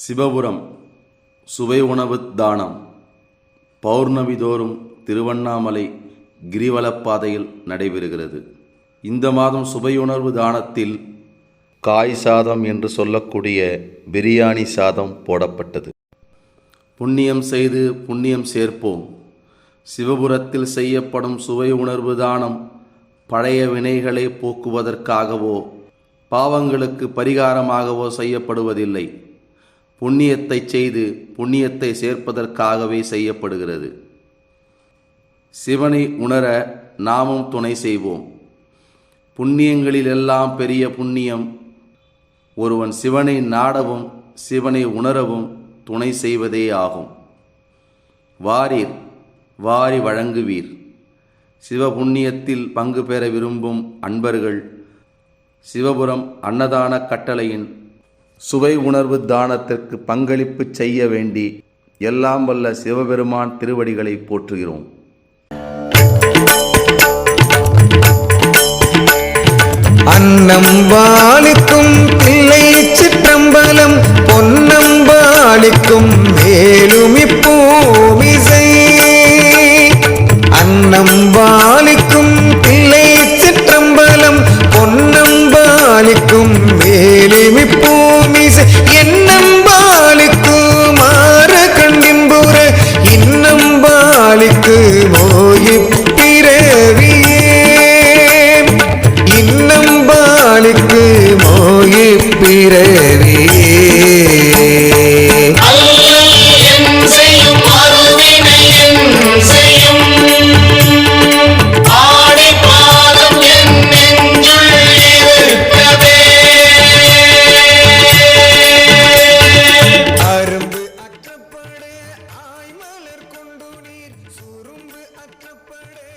சிவபுரம் சுவை உணவு தானம். பௌர்ணமி தோறும் திருவண்ணாமலை கிரிவலப்பாதையில் நடைபெறுகிறது. இந்த மாதம் சுவையுணர்வு தானத்தில் காய் சாதம் என்று சொல்லக்கூடிய பிரியாணி சாதம் போடப்பட்டது. புண்ணியம் செய்து புண்ணியம் சேர்ப்போம். சிவபுரத்தில் செய்யப்படும் சுவை உணர்வு தானம் பழைய வினைகளை போக்குவதற்காகவோ பாவங்களுக்கு பரிகாரமாகவோ செய்யப்படுவதில்லை. புண்ணியத்தை செய்து புண்ணியத்தை சேர்ப்பதற்காகவே செய்யப்படுகிறது. சிவனை உணர நாமும் துணை செய்வோம். புண்ணியங்களிலெல்லாம் பெரிய புண்ணியம். ஒருவன் சிவனை நாடவும் சிவனை உணரவும் துணை செய்வதே ஆகும். வாரீர் வாரி வழங்குவீர். சிவபுண்ணியத்தில் பங்கு பெற விரும்பும் அன்பர்கள் சிவபுரம் அன்னதான கட்டளையின் சுவை உணர்வு தானத்திற்கு பங்களிப்பு செய்ய வேண்டி எல்லாம் வல்ல சிவபெருமான் திருவடிகளை போற்றுகிறோம். அன்னம் வாழிக்கும் போற்றப்படே